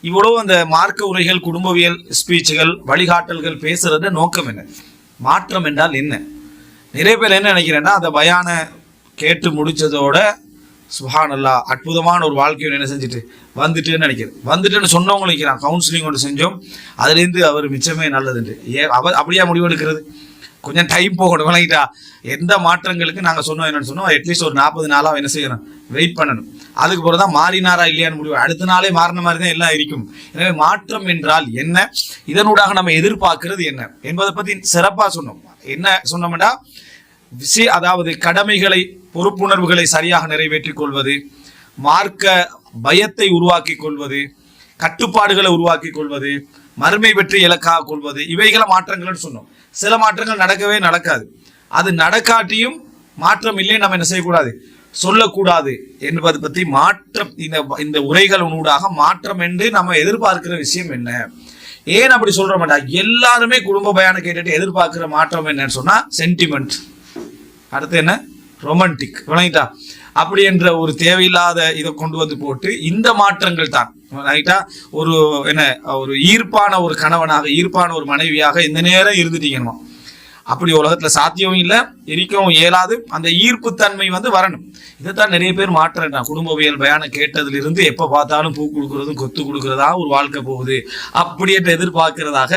இவ்வளவு அந்த மார்க்க உரைகள் குடும்பவியல் ஸ்பீச்சுகள் வழிகாட்டல்கள் பேசுறத நோக்கம் என்ன? மாற்றம் என்றால் என்ன? நிறைய பேர் என்ன நினைக்கிறேன்னா அந்த பயான கேட்டு முடிச்சதோட சுஹானல்லா அற்புதமான ஒரு வாழ்க்கையை என்ன செஞ்சுட்டு வந்துட்டுன்னு நினைக்கிறேன். வந்துட்டுன்னு சொன்னவங்க நினைக்கிறான் கவுன்சிலிங் ஒன்று செஞ்சோம். அதுலேருந்து அவர் மிச்சமே நல்லதுண்டு ஏ அவ அப்படியா முடிவெடுக்கிறது? கொஞ்சம் டைம் போகணும் விளங்கிட்டா. எந்த மாற்றங்களுக்கு நாங்கள் சொன்னோம் என்னன்னு சொன்னோம் அட்லீஸ்ட் ஒரு நாற்பது நாளாக என்ன செய்யணும் வெயிட் பண்ணணும். அதுக்கு பிறகு தான் மாறினாரா இல்லையான்னு முடிவு. அடுத்த நாளே மாறின மாதிரி தான் எல்லாம் இருக்கும். எனவே மாற்றம் என்றால் என்ன? இதனூடாக நம்ம எதிர்பார்க்கிறது என்ன? என்பதை பற்றி சிறப்பாக சொன்னோம். என்ன சொன்னோம்னா விஷய அதாவது கடமைகளை பொறுப்புணர்வுகளை சரியாக நிறைவேற்றிக் கொள்வது மார்க்க பயத்தை உருவாக்கி கொள்வது கட்டுப்பாடுகளை உருவாக்கி கொள்வது மறுமை வெற்றி இலக்காக கொள்வது. இவைகளை மாற்றங்கள்னு சொன்னோம். சில மாற்றங்கள் நடக்கவே நடக்காது. அது நடக்காட்டியும் மாற்றம் இல்லை நம்ம என்ன செய்யக்கூடாது? சொல்லக்கூடாது என்பது பற்றி மாற்றம் இந்த இந்த உரைகள் ஊடாக மாற்றம் என்று நம்ம எதிர்பார்க்கிற விஷயம் என்ன? ஏன் அப்படி சொல்றோம்டா எல்லாருமே குடும்ப பயானம் கேட்டுட்டு எதிர்பார்க்கிற மாற்றம் என்னன்னு சொன்னா சென்டிமெண்ட் அடுத்து என்ன? ரொமான்டிக் விளங்கிட்டா? அப்படி என்ற ஒரு தேவையில்லாத இதை கொண்டு வந்து போட்டு இந்த மாற்றங்கள் தான். ரைட்டா ஒரு என்ன ஒரு ஈர்ப்பான ஒரு கணவனாக ஈர்ப்பான ஒரு மனைவியாக இந்த நேரம் இருந்துட்டீங்கன்னா அப்படி உலகத்துல சாத்தியமும் இல்லை எரிக்கவும் இயலாது. அந்த ஈர்ப்பு தன்மை வந்து வரணும். இதைத்தான் நிறைய பேர் மாற்றேன்டான் குடும்பவியல் பயானம் கேட்டதுல இருந்து எப்ப பார்த்தாலும் பூ கொடுக்கறதும் கொத்து கொடுக்கறதா ஒரு வாழ்க்கை போகுது அப்படியே எதிர்பார்க்கிறதாக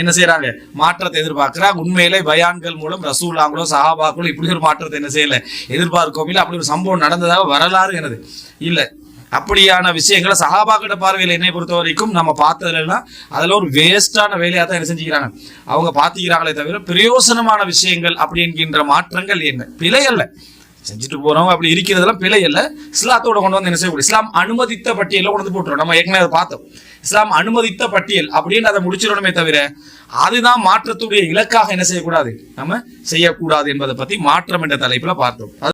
என்ன செய்யறாங்க மாற்றத்தை எதிர்பார்க்கிறா உண்மையிலே பயான்கள் மூலம் ரசூலாங்களோ சஹாபாக்களோ இப்படி ஒரு மாற்றத்தை என்ன செய்யல எதிர்பார்க்கோமில்ல அப்படி ஒரு சம்பவம் நடந்ததாக வரலாறு எனது. இல்லை அப்படியான விஷயங்களை சகாபாக்கிட்ட பார்வையில் என்னை பொறுத்த வரைக்கும் நம்ம பார்த்ததுலாம் அதில் ஒரு வேஸ்டான வேலையாக தான் என்ன செஞ்சுக்கிறாங்க. அவங்க பார்த்துக்கிறாங்களே தவிர பிரயோசனமான விஷயங்கள் அப்படி என்கின்ற மாற்றங்கள் என்ன? பிழை அல்ல. செஞ்சுட்டு போறவங்க அப்படி இருக்கிறதெல்லாம் பிழை அல்ல. இஸ்லாத்தோட கொண்டு வந்து என்ன செய்யக்கூடாது இஸ்லாம் அனுமதித்த பட்டியலில் கொண்டு வந்து போட்டுரும். நம்ம ஏற்கனவே அதை பார்த்தோம். இஸ்லாம் அனுமதித்த பட்டியல் அப்படின்னு அதை முடிச்சிடணுமே தவிர அதுதான் மாற்றத்துடைய இலக்காக என்ன செய்யக்கூடாது? நம்ம செய்யக்கூடாது என்பதை பத்தி மாற்றம் என்ற தலைப்புல பார்த்தோம்.